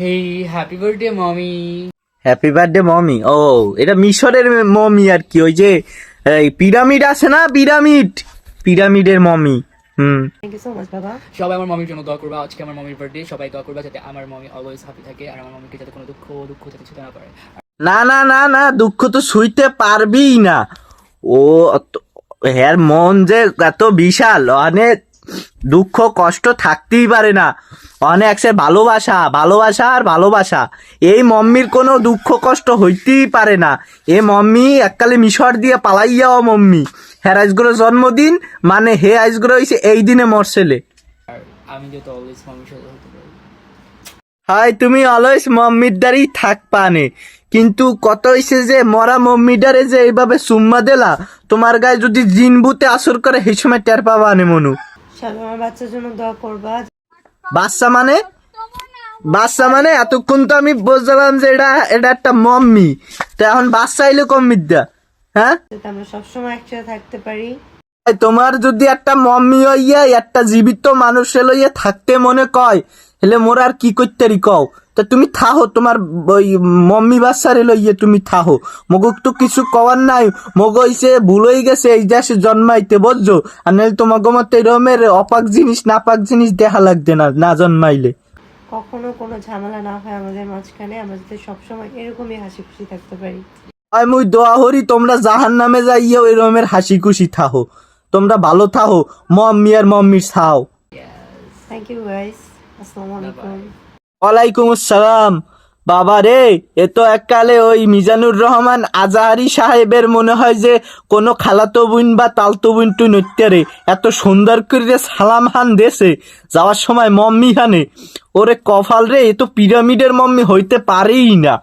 Hey happy birthday mummy happy birthday mummy ও এটা মিশরের mummy আর কি ওই যে এই পিরামিড আছে না পিরামিড পিরামিডের মমি হুম। থ্যাংক ইউ সো মাচ বাবা সবাই আমার মমির জন্য দোয়া করবা আজকে আমার মমির বার্থডে সবাই দোয়া করবা যাতে আমার মমি অলওয়েজ হ্যাপি থাকে আর আমার মমিকে যাতে কোনো দুঃখ দুঃখ যাতে ছুতে না পারে। না না না না দুঃখ তো শুইতে পারবেই না। ও হ্যার মন যে এত বিশাল অনেক দুঃখ কষ্ট থাকতেই পারে না। অনেক সে ভালোবাসা ভালোবাসা আর ভালোবাসা। এই মম্মির কোনো দুঃখ কষ্ট হইতেই পারে না। এ মম্মি এককালে মিশর দিয়ে পালাইয়াও মম্মি। হ্যার আজগুলো জন্মদিন মানে হে আজগুলো হইছে এই দিনে মরছেলে আমি যেহেতু অলওয়েজ মমির সাথে হতে পারি হাই তুমি অলওয়েজ মম্মির দ্বারই থাক পানে কিন্তু কত হইছে যে মরা মম্মিডারে যে এইভাবে সুম্মা দেলা তোমার গায়ে যদি জিন বুতে আসর করে সেই সময় টের পাবা নে মনু। সবাই আমার বাচ্চার জন্য দোয়া করবা বাচ্চা মানে? বাচ্চা মানে? এতক্ষণ তো আমি বুঝলাম যে এটা এটা একটা মম্মি। তো এখন বাচ্চা এলো কম বিদ্যা হ্যাঁ? আমরা সবসময় একসাথে থাকতে পারি। তোমার যদি একটা মম্মি হইয়া একটা জীবিত মানুষ লইয়া থাকতে মনে কয় হেলে মোর আর কি করতে রি কও? তা তুমি থাহো তোমার ওই মম্মি বাচ্চারে লইয়ে তুমি থাহো। মগুক তো কিছু কওয়ার নাই। মগ হইছে ভুল হয়ে গেছে এই দেশে জন্মাইতে বুঝছ আর নাহলে তোমাকে মতো এরমের অপাক জিনিস নাপাক জিনিস দেখা লাগবে না না জন্মাইলে। কখনো কোনো ঝামেলা না হয় আমাদের মাঝখানে আমরা যাতে সবসময় এরকমই হাসি খুশি থাকতে পারি। আর মুই দোয়া হরি তোমরা জাহান নামে যাইয়া ওই রকমের হাসি খুশি থাহো। তোমরা ভালো থাহো মম্মি আর মম্মির ছাও। থ্যাংক ইউ গাইস আসসালামু আলাইকুম। ওয়ালাইকুম আসসালাম বাবা রে, এ তো এককালে ওই মিজানুর রহমান আজাহারি সাহেবের মনে হয় যে কোনো খালাতো বোন বা তালতো বোন তুই নৈত্যারে এত সুন্দর করে সালাম হান দেশে যাওয়ার সময় মম্মি হানে। ওরে কফাল রে, এ তো পিরামিডের মম্মি হইতে পারেই না।